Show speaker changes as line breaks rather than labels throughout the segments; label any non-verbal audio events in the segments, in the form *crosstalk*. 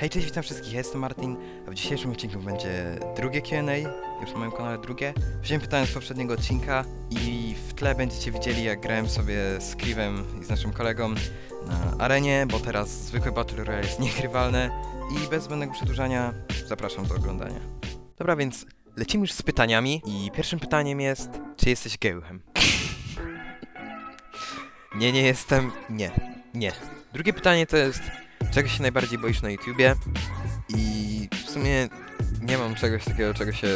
Hej, cześć, witam wszystkich, ja jestem Martin, a w dzisiejszym odcinku będzie drugie Q&A, już na moim kanale drugie. Wziąłem pytania z poprzedniego odcinka i w tle będziecie widzieli, jak grałem sobie z Clivem i z naszym kolegą na arenie, bo teraz zwykłe Battle Royale jest niegrywalne i bez zbędnego przedłużania zapraszam do oglądania. Dobra, więc lecimy już z pytaniami i pierwszym pytaniem jest, czy jesteś gejuchem? *laughs* nie, nie jestem, nie, nie. Drugie pytanie to jest, czego się najbardziej boisz na YouTubie? I w sumie nie mam czegoś takiego, czego się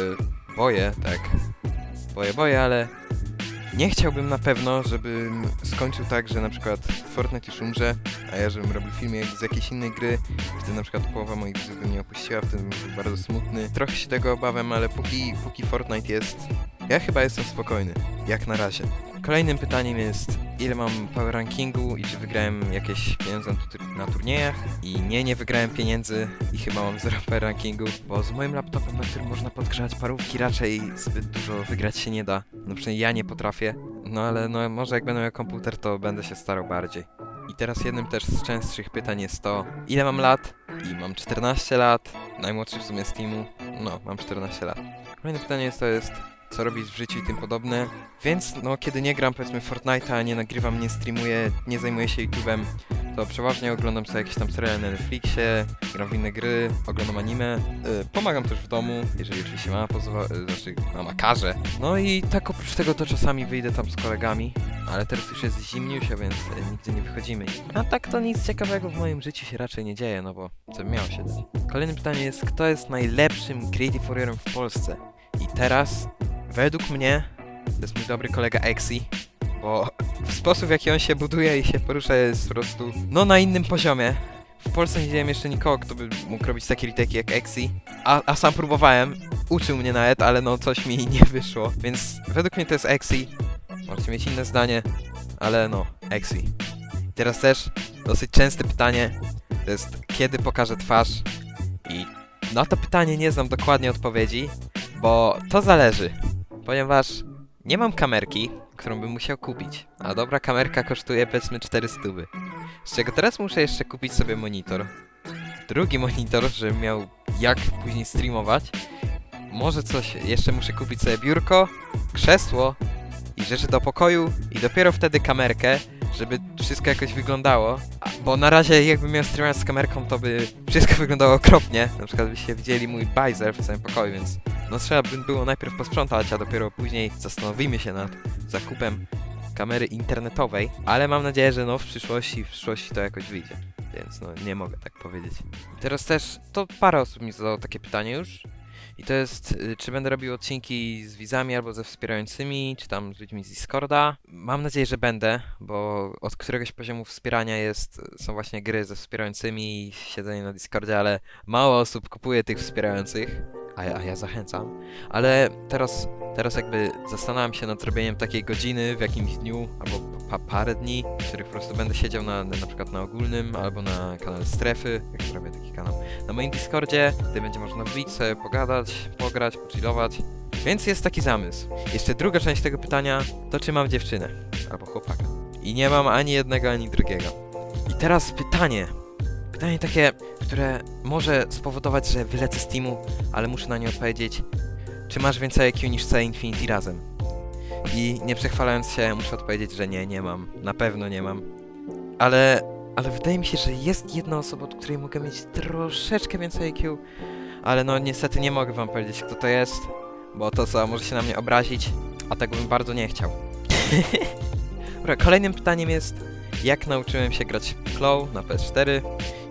boję, tak. Boję, boję, ale nie chciałbym na pewno, żebym skończył tak, że na przykład Fortnite już umrze, a ja żebym robił film jak z jakiejś innej gry, wtedy na przykład połowa moich widzów by mnie opuściła, wtedy bym był bardzo smutny. Trochę się tego obawiam, ale póki, póki Fortnite jest, ja chyba jestem spokojny, jak na razie. Kolejnym pytaniem jest, ile mam power rankingu i czy wygrałem jakieś pieniądze na, tur- na turniejach. I nie, nie wygrałem pieniędzy i chyba mam 0 power rankingu, bo z moim laptopem, na którym można podgrzać parówki, raczej zbyt dużo wygrać się nie da. No przynajmniej ja nie potrafię. No ale no może jak będę miał komputer, to będę się starał bardziej. I teraz jednym też z częstszych pytań jest to, ile mam lat? I mam 14 lat, najmłodszy w sumie z teamu, no mam 14 lat. Kolejne pytanie jest to jest, co robić w życiu i tym podobne. Więc no, kiedy nie gram powiedzmy Fortnite'a, nie nagrywam, nie streamuję, nie zajmuję się YouTube'em, to przeważnie oglądam sobie jakieś tam seriale na Netflixie, gram w inne gry, oglądam anime, y, pomagam też w domu, jeżeli oczywiście mama pozwala, y, znaczy mama każe. No i tak oprócz tego to czasami wyjdę tam z kolegami, ale teraz już jest zimniusia, więc y, nigdzie nie wychodzimy. A tak to nic ciekawego w moim życiu się raczej nie dzieje, no bo co by miało się dać. Kolejne pytanie jest, kto jest najlepszym Creative Warriorem w Polsce? I teraz, według mnie, to jest mój dobry kolega Exi, bo sposób w jaki on się buduje i się porusza jest po prostu, no na innym poziomie. W Polsce nie widziałem jeszcze nikogo, kto by mógł robić takie reteki jak Exi, a, a sam próbowałem, uczył mnie nawet, ale no coś mi *laughs* nie wyszło, więc według mnie to jest Exi. Możecie mieć inne zdanie, ale no, Exi. Teraz też dosyć częste pytanie, to jest kiedy pokażę twarz i na to pytanie nie znam dokładnie odpowiedzi, bo to zależy, ponieważ nie mam kamerki, którą bym musiał kupić, a dobra kamerka kosztuje powiedzmy 400 stówy. Z czego teraz muszę jeszcze kupić sobie monitor. Drugi monitor, żebym miał jak później streamować. Może coś, jeszcze muszę kupić sobie biurko, krzesło i rzeczy do pokoju i dopiero wtedy kamerkę, żeby wszystko jakoś wyglądało. Bo na razie jakbym miał streamować z kamerką, to by wszystko *laughs* wyglądało okropnie. Na przykład byście widzieli mój bajzer w całym pokoju, więc no trzeba by było najpierw posprzątać, a dopiero później zastanowimy się nad zakupem kamery internetowej, ale mam nadzieję, że no w przyszłości, w przyszłości to jakoś wyjdzie. Więc no nie mogę tak powiedzieć. Teraz też, to parę osób mi zadało takie pytanie już. I to jest, y, czy będę robił odcinki z widzami albo ze wspierającymi, czy tam z ludźmi z Discorda. Mam nadzieję, że będę, bo od któregoś poziomu wspierania jest, są właśnie gry ze wspierającymi siedzenie na Discordzie, ale mało osób kupuje tych wspierających, a ja, a ja zachęcam. Ale teraz, teraz jakby zastanawiam się nad zrobieniem takiej godziny w jakimś dniu, albo pa, parę dni, w których po prostu będę siedział na, na, na przykład na ogólnym, albo na kanale Strefy, jak zrobię taki kanał. Na moim Discordzie, gdzie będzie można wbić sobie, pogadać, pograć, pochillować. Więc jest taki zamysł. Jeszcze druga część tego pytania, to czy mam dziewczynę, albo chłopaka. I nie mam ani jednego, ani drugiego. I teraz pytanie. Pytanie takie, które może spowodować, że wylecę z teamu, ale muszę na nie odpowiedzieć. Czy masz więcej IQ niż C Infinity razem? I nie przechwalając się, muszę odpowiedzieć, że nie, nie mam. Na pewno nie mam. Ale, ale wydaje mi się, że jest jedna osoba, od której mogę mieć troszeczkę więcej IQ. Ale no niestety nie mogę wam powiedzieć, kto to jest, bo to co, może się na mnie obrazić, a tego bym bardzo nie chciał. *laughs* Dobra, kolejnym pytaniem jest, jak nauczyłem się grać Claw na PS4?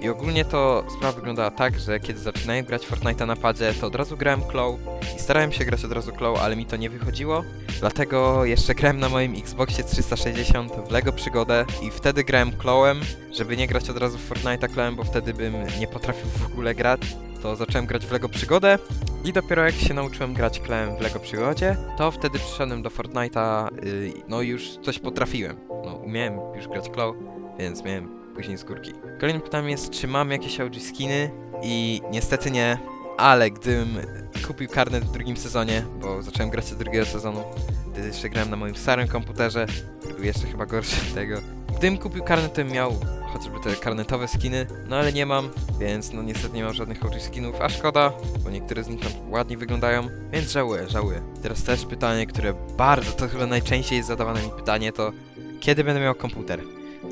I ogólnie to sprawa wyglądała tak, że kiedy zaczynałem grać w Fortnite'a na padzie, to od razu grałem Claw i starałem się grać od razu Claw, ale mi to nie wychodziło. Dlatego jeszcze grałem na moim Xboxie 360 w LEGO Przygodę i wtedy grałem Clawem, żeby nie grać od razu w Fortnite'a Clawem, bo wtedy bym nie potrafił w ogóle grać. To zacząłem grać w LEGO Przygodę i dopiero jak się nauczyłem grać Clawem w LEGO Przygodzie, to wtedy przyszedłem do Fortnite'a, yy, no już coś potrafiłem. No umiałem już grać Claw, więc miałem później skórki. Kolejnym pytaniem jest, czy mam jakieś OG skiny? I niestety nie, ale gdybym kupił karnet w drugim sezonie, bo zacząłem grać od drugiego sezonu, wtedy jeszcze grałem na moim starym komputerze, który był jeszcze chyba gorszy od tego. Gdybym kupił karnet, to bym miał chociażby te karnetowe skiny, no ale nie mam, więc no niestety nie mam żadnych OG skinów, a szkoda, bo niektóre z nich tam ładnie wyglądają, więc żałuję, żałuję. Teraz też pytanie, które bardzo, to chyba najczęściej jest zadawane mi pytanie, to kiedy będę miał komputer?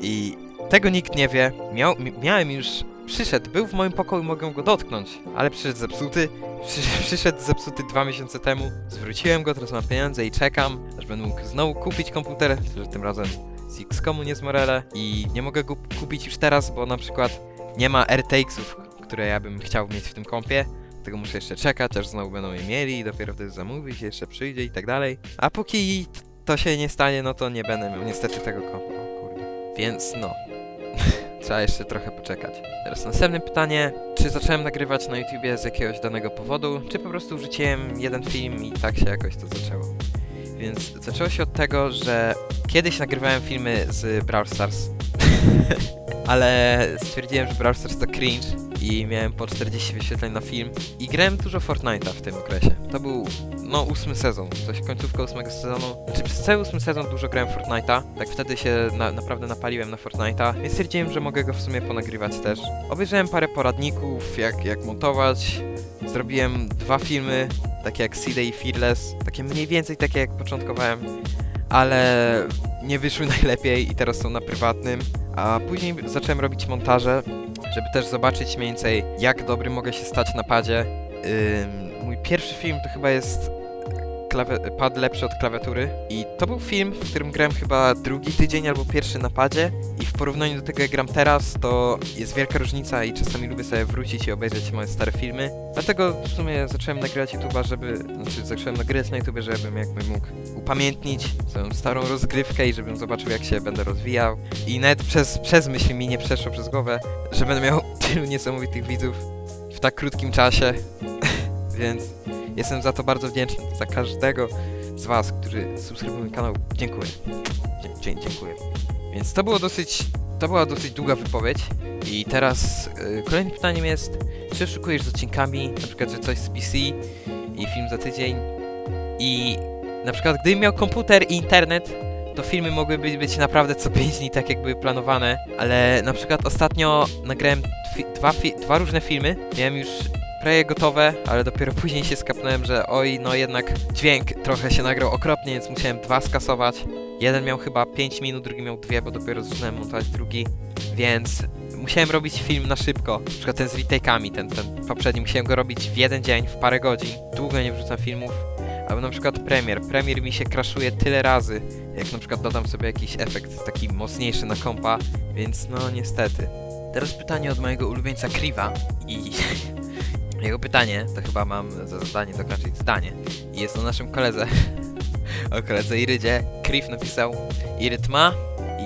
I tego nikt nie wie, Miał, mi- miałem już, przyszedł, był w moim pokoju, mogę go dotknąć, ale przyszedł zepsuty, Przy, *laughs* przyszedł zepsuty dwa miesiące temu, zwróciłem go, teraz mam pieniądze i czekam, aż będę mógł znowu kupić komputer, że tym razem z X-Komu, nie z Morele. I nie mogę go kupić już teraz, bo na przykład nie ma RTX-ów, które ja bym chciał mieć w tym kompie, tego muszę jeszcze czekać, aż znowu będą je mieli i dopiero wtedy zamówić, jeszcze przyjdzie i tak dalej. A póki to się nie stanie, no to nie będę miał niestety tego kompa. Więc no, *laughs* trzeba jeszcze trochę poczekać. Teraz następne pytanie, czy zacząłem nagrywać na YouTubie z jakiegoś danego powodu, czy po prostu wrzuciłem jeden film i tak się jakoś to zaczęło. Więc zaczęło się od tego, że kiedyś nagrywałem filmy z Brawl Stars, *laughs* ale stwierdziłem, że Brawl Stars to cringe i miałem po 40 wyświetleń na film i grałem dużo Fortnite'a w tym okresie. To był, no, ósmy sezon, coś końcówka ósmego sezonu. Znaczy przez cały ósmy sezon dużo grałem Fortnite'a, tak wtedy się na, naprawdę napaliłem na Fortnite'a, więc stwierdziłem, że mogę go w sumie ponagrywać też. Obejrzałem parę poradników, jak, jak montować, zrobiłem dwa filmy, takie jak CD i Fearless, takie mniej więcej takie jak początkowałem, ale nie wyszły *laughs* najlepiej i teraz są na prywatnym, a później zacząłem robić montaże, żeby też zobaczyć mniej więcej jak dobry mogę się stać na padzie. Mój pierwszy film to chyba jest klawi- pad lepszy od klawiatury i to był film, w którym grałem chyba drugi tydzień albo pierwszy na padzie i w porównaniu do tego jak gram teraz, to jest wielka różnica i czasami lubię sobie wrócić i obejrzeć moje stare filmy. Dlatego w sumie zacząłem nagrywać YouTube'a, żeby, znaczy zacząłem nagrywać na YouTube, żebym jakby mógł upamiętnić swoją starą rozgrywkę i żebym zobaczył jak się będę rozwijał. I nawet przez, przez myśl mi nie przeszło przez głowę, że będę miał *laughs* tylu niesamowitych widzów w tak krótkim czasie. Więc jestem za to bardzo wdzięczny. Za każdego z Was, którzy subskrybują kanał. Dziękuję. Dzie- dziękuję. Więc to było dosyć. To była dosyć długa wypowiedź. I teraz y, kolejnym pytaniem jest, czy szukujesz z odcinkami, na przykład, że coś z PC i film za tydzień i na przykład gdybym miał komputer i internet, to filmy mogłyby być naprawdę co 5 dni tak jak były planowane, ale na przykład ostatnio nagrałem dwa, dwa różne filmy, miałem już prawie gotowe, ale dopiero później się skapnąłem, że oj, no jednak dźwięk trochę się nagrał okropnie, więc musiałem dwa skasować. Jeden miał chyba 5 minut, drugi miał dwie, bo dopiero zaczynałem montować drugi, więc musiałem robić film na szybko. Na przykład ten z retake'ami, ten, ten poprzedni, musiałem go robić w jeden dzień, w parę godzin. Długo nie wrzucam filmów. Albo na przykład Premiere. Premiere mi się crashuje tyle razy, jak na przykład dodam sobie jakiś efekt taki mocniejszy na kompa, więc no niestety. Teraz pytanie od mojego ulubieńca Kriva i *laughs* jego pytanie, to chyba mam za zadanie dokończyć zdanie. I jest o naszym koledze, *laughs* o koledze Irydzie. Kriv napisał Iryt ma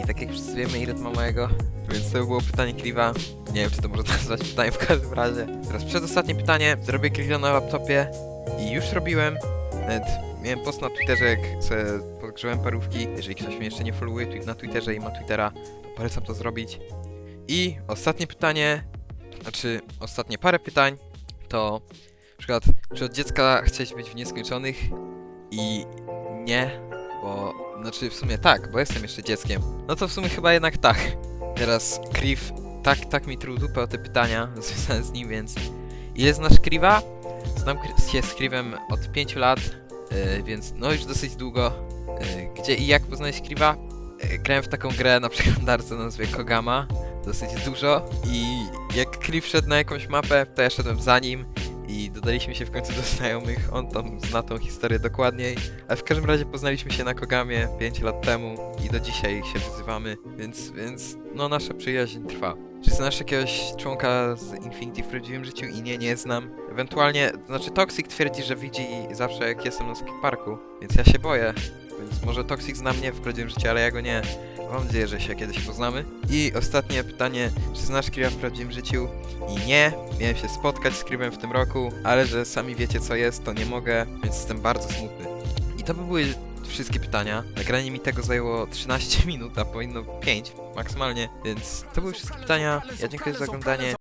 i tak jak wszyscy wiemy Iryt ma mojego, więc to było pytanie Kriva. Nie wiem czy to można *laughs* nazwać pytaniem w każdym razie. Teraz przedostatnie pytanie, zrobię grilla na laptopie i już robiłem. Nawet miałem post na Twitterze, jak sobie podgrzewałem parówki. Jeżeli ktoś mnie jeszcze nie followuje na Twitterze i ma Twittera, to polecam to zrobić. I ostatnie pytanie, znaczy ostatnie parę pytań, to na przykład, czy od dziecka chciałeś być w nieskończonych? I nie, bo, znaczy w sumie tak, bo jestem jeszcze dzieckiem. No to w sumie chyba jednak tak. Teraz Kriv, tak, tak mi truł dupę o te pytania *laughs* związane z nim, więc ile znasz Kriva? Znam się z Krivem od 5 lat, yy, więc no już dosyć długo. Yy, gdzie i jak poznałeś Kriva? Yy, grałem w taką grę na przeglądarce o nazwie Kogama, dosyć dużo i jak Kriv szedł na jakąś mapę, to ja szedłem za nim i dodaliśmy się w końcu do znajomych, on tam zna tą historię dokładniej, ale w każdym razie poznaliśmy się na Kogamie 5 lat temu i do dzisiaj się wyzywamy, więc, więc no nasza przyjaźń trwa. Czy znasz jakiegoś członka z Infinity w prawdziwym życiu i nie, nie znam. Ewentualnie, znaczy Toxic twierdzi, że widzi zawsze jak jestem na skateparku, więc ja się boję. Więc może Toxic zna mnie w prawdziwym życiu, ale ja go nie. Mam nadzieję, że się kiedyś poznamy. I ostatnie pytanie, czy znasz Kriva w prawdziwym życiu? I nie, miałem się spotkać z Krivem w tym roku, ale że sami wiecie co jest, to nie mogę, więc jestem bardzo smutny. I to by były wszystkie pytania. Nagranie mi tego zajęło 13 *laughs* minut, a powinno 5 maksymalnie, więc to były wszystkie pytania. Ja dziękuję za oglądanie.